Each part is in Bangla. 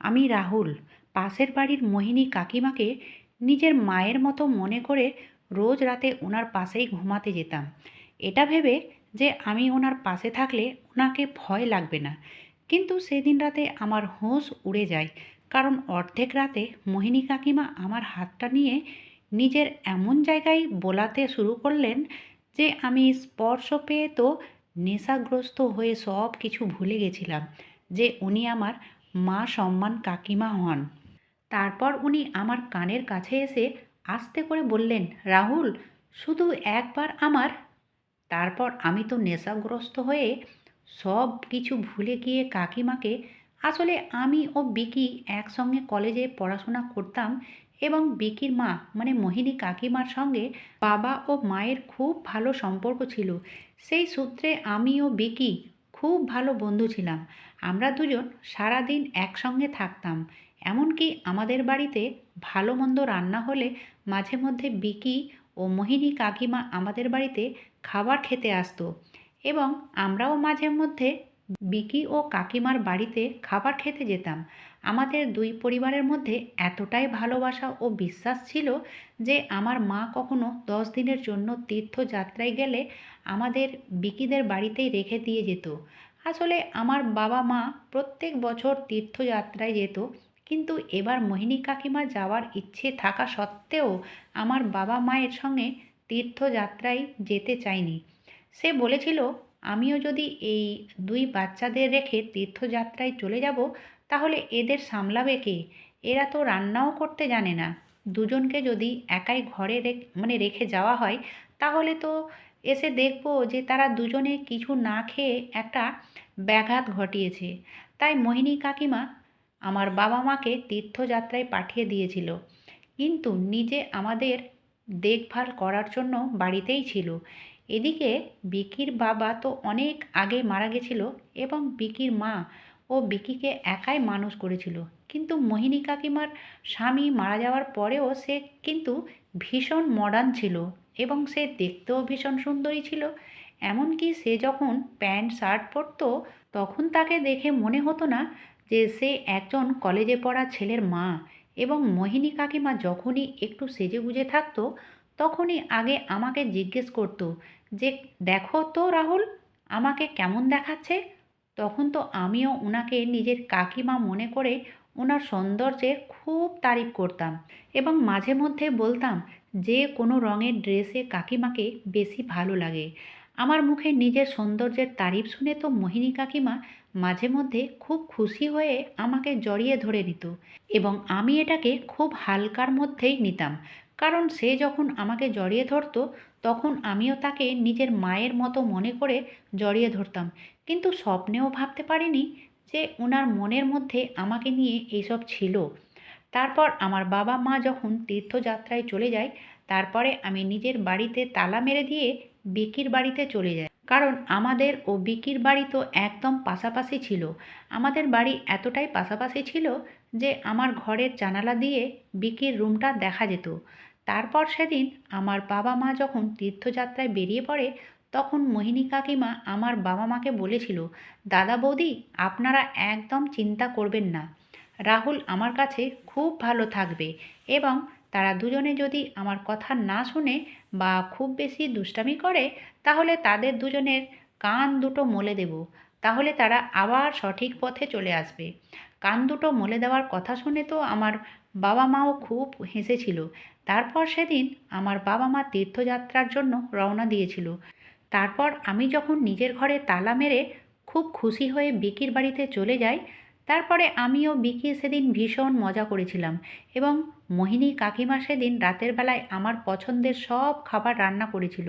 আমি রাহুল, পাশের বাড়ির মোহিনী কাকিমাকে নিজের মায়ের মতো মনে করে রোজ রাতে ওনার পাশেই ঘুমাতে যেতাম। এটা ভেবে যে আমি ওনার পাশে থাকলে ওনাকে ভয় লাগবে না। কিন্তু সেদিন রাতে আমার হুঁশ উড়ে যায়, কারণ অর্ধেক রাতে মোহিনী কাকিমা আমার হাতটা নিয়ে নিজের এমন জায়গায় বোলাতে শুরু করলেন যে আমি স্পর্শ পেয়ে তো নেশাগ্রস্ত হয়ে সব কিছু ভুলে গেছিলাম যে উনি আমার মা সম্মান কাকিমা হন। তারপর উনি আমার কানের কাছে এসে আস্তে করে বললেন, রাহুল, শুধু একবার আমার? তারপর আমি তো নেশাগ্রস্ত হয়ে সব কিছু ভুলে গিয়ে কাকিমাকে, আসলে আমি ও বিকি একসঙ্গে কলেজে পড়াশোনা করতাম এবং বিকির মা মানে মোহিনী কাকিমার সঙ্গে বাবা ও মায়ের খুব ভালো সম্পর্ক ছিল। সেই সূত্রে আমি ও বিকি খুব ভালো বন্ধু ছিলাম। আমরা দুজন সারাদিন একসঙ্গে থাকতাম। এমনকি আমাদের বাড়িতে ভালো মন্দ রান্না হলে মাঝে মধ্যে বিকি ও মোহিনী কাকিমা আমাদের বাড়িতে খাবার খেতে আসতো। এবং আমরাও মাঝে মধ্যে বিকি ও কাকিমার বাড়িতে খাবার খেতে যেতাম। আমাদের দুই পরিবারের মধ্যে এতটাই ভালোবাসা ও বিশ্বাস ছিল যে আমার মা কখনো দশ দিনের জন্য তীর্থযাত্রায় গেলে আমাদের বিকিদের বাড়িতেই রেখে দিয়ে যেত। আসলে আমার বাবা মা প্রত্যেক বছর তীর্থযাত্রায় যেত, কিন্তু এবার মোহিনী কাকিমা যাওয়ার ইচ্ছে থাকা সত্ত্বেও আমার বাবা মায়ের সঙ্গে তীর্থযাত্রায় যেতে চাইনি। সে বলেছিল আমিও যদি এই দুই বাচ্চাদের রেখে তীর্থযাত্রায় চলে যাব, তাহলে এদের সামলাবে কে? এরা তো রান্নাও করতে জানে না। দুজনকে যদি একাই ঘরে মানে রেখে যাওয়া হয়, তাহলে তো এসে দেখব যে তারা দুজনে কিছু না খেয়ে একটা ব্যাঘাত ঘটিয়েছে। তাই মোহিনী কাকিমা আমার বাবা মাকে তীর্থযাত্রায় পাঠিয়ে দিয়েছিল। কিন্তু নিজে আমাদের দেখভাল করার জন্য বাড়িতেই ছিল। এদিকে বিকির বাবা তো অনেক আগে মারা গেছিল এবং বিকির মা ও বিকিকে একাই মানুষ করেছিল। কিন্তু মোহিনী কাকিমার স্বামী মারা যাওয়ার পরেও সে কিন্তু ভীষণ মডার্ন ছিল এবং সে দেখতেও ভীষণ সুন্দরী ছিল। এমনকি সে যখন প্যান্ট, শার্ট পরতো, তখন তাকে দেখে মনে হতো না যে সে একজন কলেজে পড়া ছেলের মা এবং মোহিনী কাকিমা যখনই একটু সেজেগুজে থাকতো, তখনই আগে আমাকে জিজ্ঞেস করতো যে দেখো তো রাহুল, আমাকে কেমন দেখাচ্ছে? তখন তো আমিও ওনাকে নিজের কাকিমা মনে করে ওনার সৌন্দর্যের খুব তারিফ করতাম এবং মাঝে মধ্যে বলতাম যে কোনো রঙের ড্রেসে কাকিমাকে বেশি ভালো লাগে। আমার মুখে নিজের সৌন্দর্যের তারিফ শুনে তো মোহিনী কাকিমা মাঝে মধ্যে খুব খুশি হয়ে আমাকে জড়িয়ে ধরে নিত এবং আমি এটাকে খুব হালকার মধ্যেই নিতাম। কারণ সে যখন আমাকে জড়িয়ে ধরতো তখন আমিও তাকে নিজের মায়ের মতো মনে করে জড়িয়ে ধরতাম। কিন্তু স্বপ্নেও ভাবতে পারিনি যে ওনার মনের মধ্যে আমাকে নিয়ে এইসব ছিল। তারপর আমার বাবা মা যখন তীর্থযাত্রায় চলে যায়, তারপরে আমি নিজের বাড়িতে তালা মেরে দিয়ে বিকির বাড়িতে চলে যাই। কারণ আমাদের ও বিকির বাড়ি তো একদম পাশাপাশি ছিল। আমাদের বাড়ি এতটাই পাশাপাশি ছিল যে আমার ঘরের জানালা দিয়ে বিকির রুমটা দেখা যেত। তারপর সেদিন আমার বাবা মা যখন তীর্থযাত্রায় বেরিয়ে পড়ে, তখন মোহিনী কাকিমা আমার বাবা মাকে বলেছিল, দাদা বৌদি, আপনারা একদম চিন্তা করবেন না। রাহুল আমার কাছে খুব ভালো থাকবে এবং তারা দুজনে যদি আমার কথা না শুনে বা খুব বেশি দুষ্টামি করে, তাহলে তাদের দুজনের কান দুটো মলে দেব। তাহলে তারা আবার সঠিক পথে চলে আসবে। কান দুটো মলে দেওয়ার কথা শুনে তো আমার বাবা মাও খুব হেসেছিল। তারপর সেদিন আমার বাবা মা তীর্থযাত্রার জন্য রওনা দিয়েছিল। তারপর আমি যখন নিজের ঘরে তালা মেরে খুব খুশি হয়ে বিকির বাড়িতে চলে যাই, তারপরে আমিও বিকি সেদিন ভীষণ মজা করেছিলাম এবং মোহিনী কাকিমা সেদিন রাতের বেলায় আমার পছন্দের সব খাবার রান্না করেছিল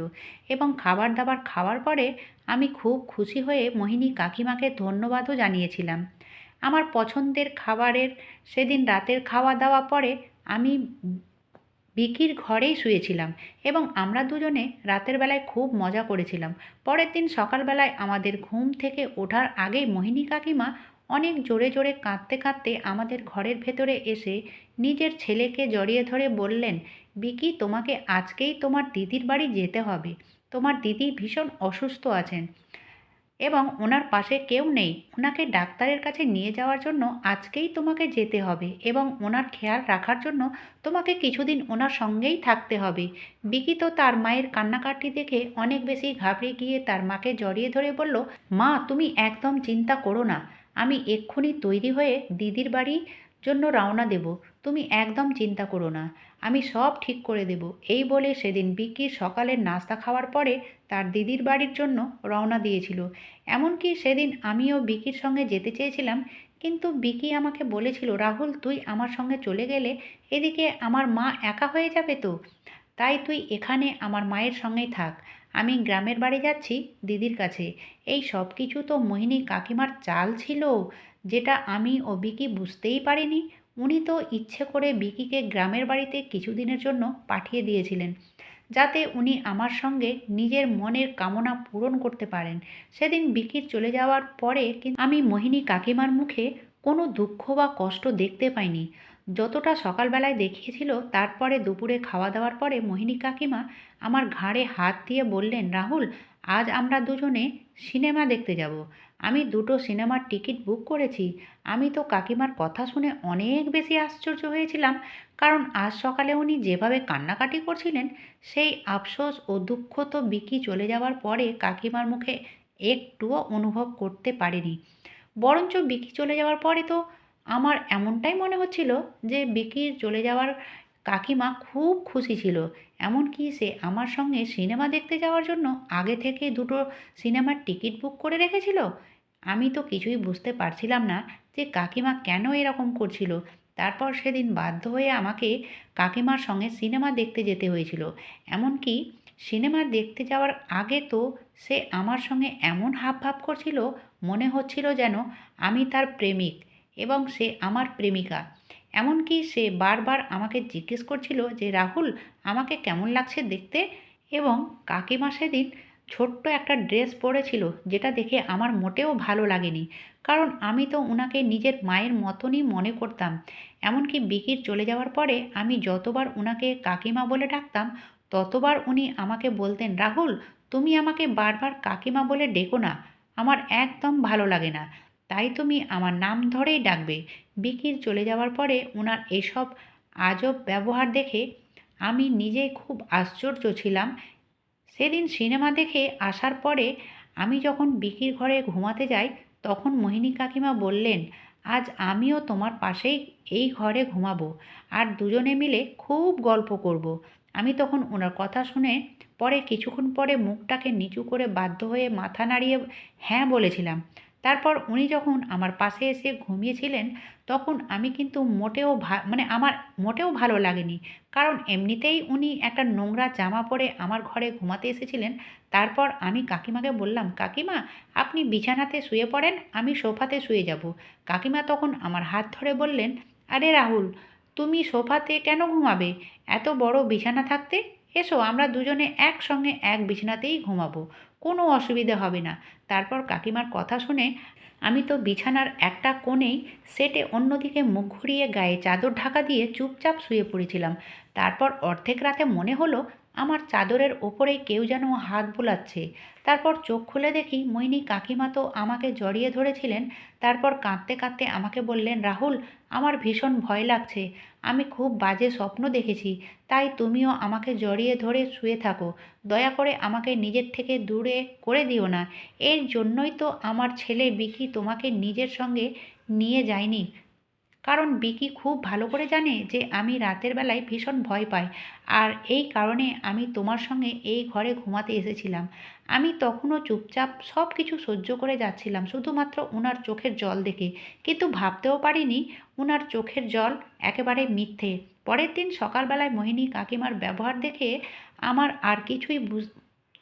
এবং খাবার দাবার খাওয়ার পরে আমি খুব খুশি হয়ে মোহিনী কাকিমাকে ধন্যবাদও জানিয়েছিলাম। আমার পছন্দের খাবারের সেদিন রাতের খাওয়া দাওয়া পরে আমি বিকির ঘরেই শুয়েছিলাম এবং আমরা দুজনে রাতের বেলায় খুব মজা করেছিলাম। পরের দিন সকালবেলায় আমাদের ঘুম থেকে ওঠার আগেই মোহিনী কাকিমা অনেক জোরে জোরে কাঁদতে কাঁদতে আমাদের ঘরের ভেতরে এসে নিজের ছেলেকে জড়িয়ে ধরে বললেন, বিকি, তোমাকে আজকেই তোমার দিদির বাড়ি যেতে হবে। তোমার দিদি ভীষণ অসুস্থ আছেন। এবং ওনার পাশে কেউ নেই। ওনাকে ডাক্তারের কাছে নিয়ে যাওয়ার জন্য আজকেই তোমাকে যেতে হবে এবং ওনার খেয়াল রাখার জন্য তোমাকে কিছুদিন ওনার সঙ্গেই থাকতে হবে। বিকি তো তার মায়ের কান্নাকাটি দেখে অনেক বেশি ঘাবড়ে গিয়ে তার মাকে জড়িয়ে ধরে বলল, মা, তুমি একদম চিন্তা করো না। আমি এক্ষুনি তৈরি হয়ে দিদির বাড়ি জন্য রওনা দেব। তুমি একদম চিন্তা করো না। আমি সব ঠিক করে দেব। এই বলে সেদিন বিকি সকালের নাস্তা খাওয়ার পরে তার দিদির বাড়ির জন্য রওনা দিয়েছিল। এমনকি সেদিন আমিও বিকির সঙ্গে যেতে চেয়েছিলাম, কিন্তু বিকি আমাকে বলেছিল, রাহুল, তুই আমার সঙ্গে চলে গেলে এদিকে আমার মা একা হয়ে যাবে তো? তাই তুই এখানে আমার মায়ের সঙ্গেই থাক। আমি গ্রামের বাড়ি যাচ্ছি দিদির কাছে। এই সব কিছু তো মোহিনী কাকিমার চাল ছিল, যেটা আমি ও বিকি বুঝতেই পারিনি। উনি তো ইচ্ছে করে বিকিকে গ্রামের বাড়িতে কিছুদিনের জন্য পাঠিয়ে দিয়েছিলেন। যাতে উনি আমার সঙ্গে নিজের মনের কামনা পূরণ করতে পারেন। সেদিন বিকির চলে যাওয়ার পরে আমি মোহিনী কাকিমার মুখে কোনো দুঃখ বা কষ্ট দেখতে পাইনি। যতটা সকালবেলায় দেখিয়েছিল, তারপরে দুপুরে খাওয়া দাওয়ার পরে মোহিনী কাকিমা আমার ঘাড়ে হাত দিয়ে বললেন, রাহুল আজ আমরা দুজনে সিনেমা দেখতে যাব। আমি দুটো সিনেমার টিকিট বুক করেছি। আমি তো কাকিমার কথা শুনে অনেক বেশি আশ্চর্য হয়েছিলাম, কারণ আজ সকালে উনি যেভাবে কান্নাকাটি করছিলেন, সেই আফসোস ও দুঃখ তো বিকি চলে যাওয়ার পরে কাকিমার মুখে একটুও অনুভব করতে পারিনি। বরঞ্চ বিকি চলে যাওয়ার পরে তো আমার এমনটাই মনে হচ্ছিল যে বিকির চলে যাওয়ার কাকিমা খুব খুশি ছিল। এমনকি সে আমার সঙ্গে সিনেমা দেখতে যাওয়ার জন্য আগে থেকে দুটো সিনেমার টিকিট বুক করে রেখেছিল। আমি তো কিছুই বুঝতে পারছিলাম না যে কাকিমা কেন এরকম করছিল। তারপর সেদিন বাধ্য হয়ে আমাকে কাকিমার সঙ্গে সিনেমা দেখতে যেতে হয়েছিল। এমনকি সিনেমা দেখতে যাওয়ার আগে তো সে আমার সঙ্গে এমন হাবভাব করছিল, মনে হচ্ছিল যেন আমি তার প্রেমিক এবং সে আমার প্রেমিকা। এমনকি সে বারবার আমাকে জিজ্ঞেস করছিল যে, রাহুল, আমাকে কেমন লাগছে দেখতে? এবং কাকিমা সেদিন ছোট্ট একটা ড্রেস পরেছিল যেটা দেখে আমার মোটেও ভালো লাগেনি। কারণ আমি তো ওনাকে নিজের মায়ের মতনই মনে করতাম। এমনকি বিকির চলে যাওয়ার পরে আমি যতবার ওনাকে কাকিমা বলে ডাকতাম, ততবার উনি আমাকে বলতেন, রাহুল, তুমি আমাকে বারবার কাকিমা বলে ডেকো না। আমার একদম ভালো লাগে না। তাই তুমি আমার নাম ধরেই ডাকবে। বিকির চলে যাওয়ার পরে ওনার এসব আজব ব্যবহার দেখে আমি নিজে খুব আশ্চর্য ছিলাম। সেদিন সিনেমা দেখে আসার পরে আমি যখন বিকির ঘরে ঘুমাতে যাই, তখন মোহিনী কাকিমা বললেন, আজ আমিও তোমার পাশেই এই ঘরে ঘুমাবো আর দুজনে মিলে খুব গল্প করব। আমি তখন ওনার কথা শুনে পরে কিছুক্ষণ পরে মুখটাকে নিচু করে বাধ্য হয়ে মাথা নাড়িয়ে হ্যাঁ বলেছিলাম। তারপর উনি যখন আমার পাশে এসে ঘুমিয়েছিলেন, তখন আমি কিন্তু মোটেও ভা মানে আমার মোটেও ভালো লাগেনি। কারণ এমনিতেই উনি একটা নোংরা জামা পরে আমার ঘরে ঘুমাতে এসেছিলেন, তারপর আমি কাকিমাকে বললাম, কাকিমা, আপনি বিছানাতে শুয়ে পড়েন, আমি সোফাতে শুয়ে যাব। কাকিমা তখন আমার হাত ধরে বললেন, আরে রাহুল, তুমি সোফাতে কেন ঘুমাবে? এত বড় বিছানা থাকতে? এসো, আমরা দুজনে একসঙ্গে এক বিছানাতেই ঘুমাবো। কোনো অসুবিধে হবে না। তারপর কাকিমার কথা শুনে আমি তো বিছানার একটা কোণেই সেটে অন্যদিকে মুখ ঘুরিয়ে গায়ে চাদর ঢাকা দিয়ে চুপচাপ শুয়ে পড়েছিলাম। তারপর অর্ধেক রাতে মনে হলো আমার চাদরের ওপরে কেউ যেন হাত বোলাচ্ছে। তারপর চোখ খুলে দেখি মৈনী কাকিমা তো আমাকে জড়িয়ে ধরেছিলেন। তারপর কাঁদতে কাঁদতে আমাকে বললেন, রাহুল, আমার ভীষণ ভয় লাগছে। আমি খুব বাজে স্বপ্ন দেখেছি। তাই তুমিও আমাকে জড়িয়ে ধরে শুয়ে থাকো। দয়া করে আমাকে নিজের থেকে দূরে করে দিও না। এর জন্যই তো আমার ছেলে বিকি তোমাকে নিজের সঙ্গে নিয়ে যায়নি। কারণ বিকি খুব ভালো করে জানে যে আমি রাতের বেলায় ভীষণ ভয় পাই। আর এই কারণে আমি তোমার সঙ্গে এই ঘরে ঘুমাতে এসেছিলাম। আমি তখনও চুপচাপ সব কিছু সহ্য করে যাচ্ছিলাম, শুধুমাত্র ওনার চোখের জল দেখে। কিন্তু ভাবতেও পারিনি ওনার চোখের জল একেবারে মিথ্যে। পরের দিন সকালবেলায় মোহিনী কাকিমার ব্যবহার দেখে আমার আর কিছুই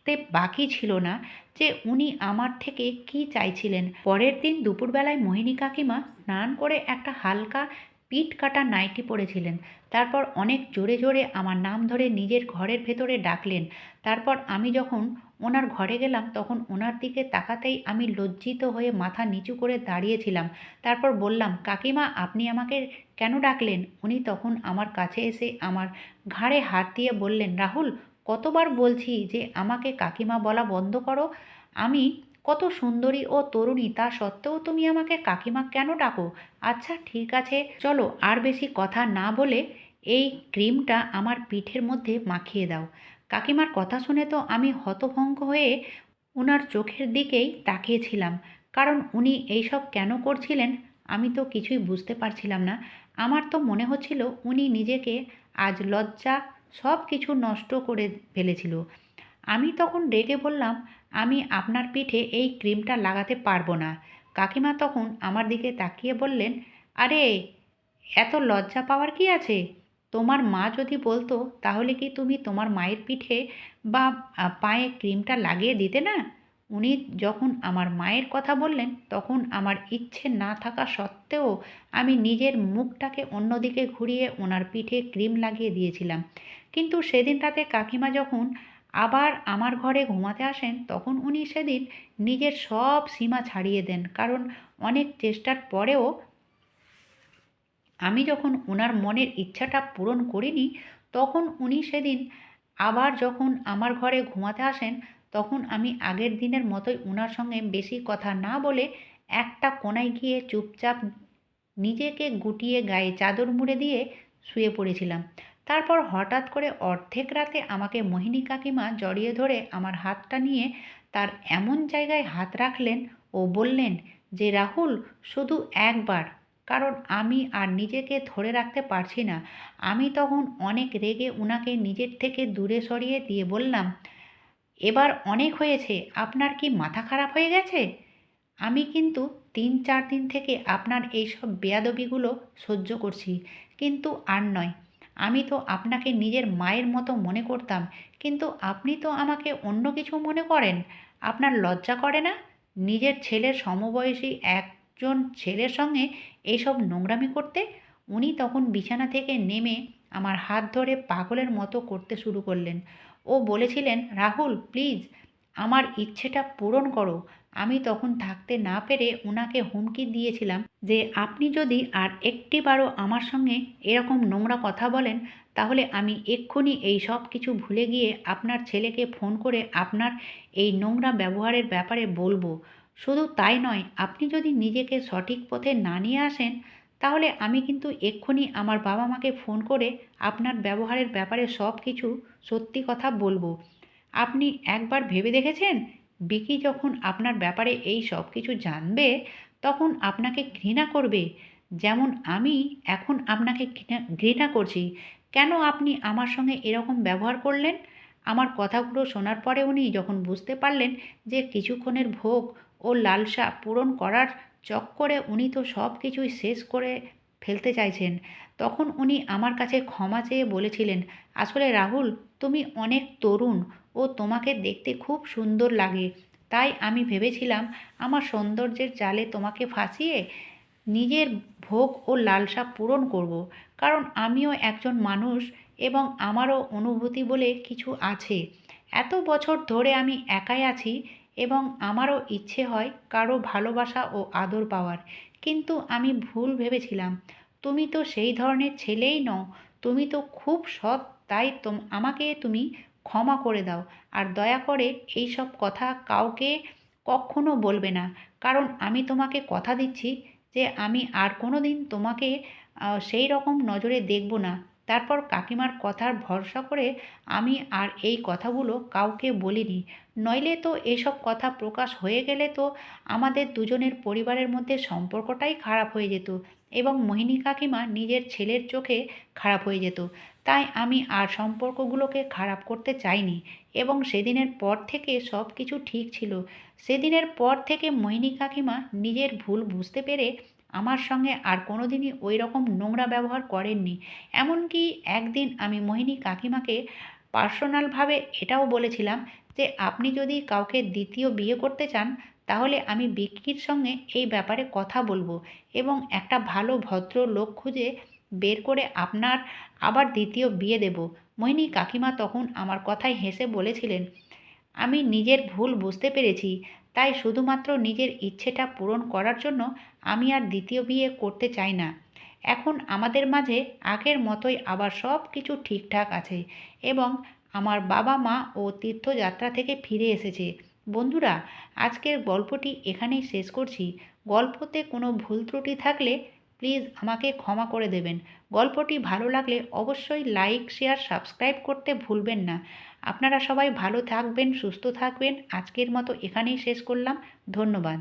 বুঝতে বাকি ছিল না যে উনি আমার থেকে কি চাইছিলেন। পরের দিন দুপুরবেলায় মোহিনী কাকিমা স্নান করে একটা হালকা পিঠ কাটা নাইটি পরেছিলেন। তারপর অনেক জোরে জোরে আমার নাম ধরে নিজের ঘরের ভেতরে ডাকলেন। তারপর আমি যখন ওনার ঘরে গেলাম, তখন ওনার দিকে তাকাতেই আমি লজ্জিত হয়ে মাথা নিচু করে দাঁড়িয়েছিলাম। তারপর বললাম, কাকিমা, আপনি আমাকে কেন ডাকলেন? উনি তখন আমার কাছে এসে আমার ঘাড়ে হাত দিয়ে বললেন, রাহুল কতবার বলছি যে আমাকে কাকিমা বলা বন্ধ করো? আমি কত সুন্দরী ও তরুণী, তা সত্ত্বেও তুমি আমাকে কাকিমা কেন ডাকো? আচ্ছা ঠিক আছে, চলো আর বেশি কথা না বলে এই ক্রিমটা আমার পিঠের মধ্যে মাখিয়ে দাও। কাকিমার কথা শুনে তো আমি হতভঙ্গ হয়ে ওনার চোখের দিকেই তাকিয়েছিলাম, কারণ উনি এইসব কেন করছিলেন আমি তো কিছুই বুঝতে পারছিলাম না। আমার তো মনে হচ্ছিল উনি নিজেকে আজ লজ্জা সব কিছু নষ্ট করে ফেলেছিল। আমি তখন রেগে বললাম, আমি আপনার পিঠে এই ক্রিমটা লাগাতে পারব না। কাকিমা তখন আমার দিকে তাকিয়ে বললেন, আরে, এত লজ্জা পাওয়ার কি আছে? তোমার মা যদি বলতো, তাহলে কি তুমি তোমার মায়ের পিঠে বা পায়ে ক্রিমটা লাগিয়ে দিতে না? উনি যখন আমার মায়ের কথা বললেন, তখন আমার ইচ্ছে না থাকা সত্ত্বেও আমি নিজের মুখটাকে অন্যদিকে ঘুরিয়ে ওনার পিঠে ক্রিম লাগিয়ে দিয়েছিলাম। কিন্তু সেদিন রাতে কাকিমা যখন আবার আমার ঘরে ঘুমাতে আসেন, তখন উনি সেদিন নিজের সব সীমা ছাড়িয়ে দেন। কারণ অনেক চেষ্টার পরেও আমি যখন ওনার মনের ইচ্ছাটা পূরণ করিনি, তখন উনি সেদিন আবার যখন আমার ঘরে ঘুমাতে আসেন তখন আমি আগের দিনের মতোই ওনার সঙ্গে বেশি কথা না বলে একটা কোনায় গিয়ে চুপচাপ নিজেকে গুটিয়ে গায়ে চাদর মুড়ে দিয়ে শুয়ে পড়েছিলাম। তারপর হঠাৎ করে অর্ধেক রাতে আমাকে মোহিনী কাকিমা জড়িয়ে ধরে আমার হাতটা নিয়ে তার এমন জায়গায় হাত রাখলেন ও বললেন, যে রাহুল, শুধু একবার, কারণ আমি আর নিজেকে ধরে রাখতে পারছি না। আমি তখন অনেক রেগে উনাকে নিজের থেকে দূরে সরিয়ে দিয়ে বললাম এবার অনেক হয়েছে, আপনার কি মাথা খারাপ হয়ে গেছে? আমি কিন্তু তিন চার দিন থেকে আপনার এইসব বেয়াদবিগুলো সহ্য করছি, কিন্তু আর নয়। আমি তো আপনাকে নিজের মায়ের মতো মনে করতাম, কিন্তু আপনি তো আমাকে অন্য কিছু মনে করেন। আপনার লজ্জা করে না? নিজের ছেলের সমবয়সী একজন ছেলের সঙ্গে এইসব নোংরামি করতে? উনি তখন বিছানা থেকে নেমে আমার হাত ধরে পাগলের মতো করতে শুরু করলেন। ও বলেছিলেন, রাহুল প্লিজ আমার ইচ্ছেটা পূরণ করো। আমি তখন থাকতে না পেরে ওনাকে হুমকি দিয়েছিলাম যে, আপনি যদি আর একটিবারও আমার সঙ্গে এরকম নোংরা কথা বলেন, তাহলে আমি এক্ষুনি এই সব কিছু ভুলে গিয়ে আপনার ছেলেকে ফোন করে আপনার এই নোংরা ব্যবহারের ব্যাপারে বলব। শুধু তাই নয়, আপনি যদি নিজেকে সঠিক পথে না নিয়ে আসেন তাহলে আমি কিন্তু এক্ষুনি আমার বাবা মাকে ফোন করে আপনার ব্যবহারের ব্যাপারে সব কিছু সত্যি কথা বলব। আপনি একবার ভেবে দেখেছেন? বিকি যখন আপনার ব্যাপারে এই সব কিছু জানবে, তখন আপনাকে ঘৃণা করবে। যেমন আমি এখন আপনাকে ঘৃণা করছি। কেন আপনি আমার সঙ্গে এরকম ব্যবহার করলেন? আমার কথাগুলো শোনার পরে উনি যখন বুঝতে পারলেন যে কিছুক্ষণের ভোগ ও লালসা পূরণ করার চক্করে উনি তো সব কিছুই শেষ করে ফেলতে চাইছেন। তখন উনি আমার কাছে ক্ষমা চেয়ে বলেছিলেন, আসলে রাহুল, তুমি অনেক তরুণ ও তোমাকে দেখতে খুব সুন্দর লাগে। তাই আমি ভেবেছিলাম আমার সৌন্দর্যের জালে তোমাকে ফাঁসিয়ে নিজের ভোগ ও লালসা পূরণ করব। কারণ আমিও একজন মানুষ এবং আমারও অনুভূতি বলে কিছু আছে। এত বছর ধরে আমি একাই আছি এবং আমারও ইচ্ছে হয় কারও ভালোবাসা ও আদর পাওয়ার। কিন্তু আমি ভুল ভেবেছিলাম। তুমি তো সেই ধরনের ছেলেই নও। তুমি তো খুব সৎ, তাই তোম আমাকে তুমি ক্ষমা করে দাও। আর দয়া করে এই সব কথা কাউকে কখনো বলবে না। কারণ আমি তোমাকে কথা দিচ্ছি যে আমি আর কোনো দিন তোমাকে সেই রকম নজরে দেখব না। তারপর কাকিমার কথার ভরসা করে আমি আর এই কথাগুলো কাউকে বলিনি। নইলে তো এসব কথা প্রকাশ হয়ে গেলে তো আমাদের দুজনের পরিবারের মধ্যে সম্পর্কটাই খারাপ হয়ে যেত এবং মোহিনী কাকিমা নিজের ছেলের চোখে খারাপ হয়ে যেত। তাই আমি আর সম্পর্কগুলোকে খারাপ করতে চাইনি এবং সেদিনের পর থেকে সব কিছু ঠিক ছিল। সেদিনের পর থেকে মোহিনী কাকিমা নিজের ভুল বুঝতে পেরে আমার সঙ্গে আর কোনোদিনই ওই রকম নোংরা ব্যবহার করেননি। এমনকি একদিন আমি মোহিনী কাকিমাকে পার্সোনালভাবে এটাও বলেছিলাম যে, আপনি যদি কাউকে দ্বিতীয় বিয়ে করতে চান, তাহলে আমি বিক্কির সঙ্গে এই ব্যাপারে কথা বলব এবং একটা ভালো ভদ্র লোক খুঁজে বের করে আপনার আবার দ্বিতীয় বিয়ে দেব। মোহিনী কাকিমা তখন আমার কথায় হেসে বলেছিলেন, আমি নিজের ভুল বুঝতে পেরেছি, তাই শুধুমাত্র নিজের ইচ্ছেটা পূরণ করার জন্য আমি আর দ্বিতীয় বিয়ে করতে চাই না। এখন আমাদের মাঝে আগের মতোই আবার সব কিছু ঠিকঠাক আছে এবং আমার বাবা মা ও তীর্থযাত্রা থেকে ফিরে এসেছে। বন্ধুরা, আজকের গল্পটি এখানেই শেষ করছি। গল্পতে কোনো ভুল ত্রুটি থাকলে প্লিজ আমাকে ক্ষমা করে দেবেন। গল্পটি ভালো লাগলে অবশ্যই লাইক, শেয়ার, সাবস্ক্রাইব করতে ভুলবেন না। আপনারা সবাই ভালো থাকবেন, সুস্থ থাকবেন। আজকের মতো এখানেই শেষ করলাম। ধন্যবাদ।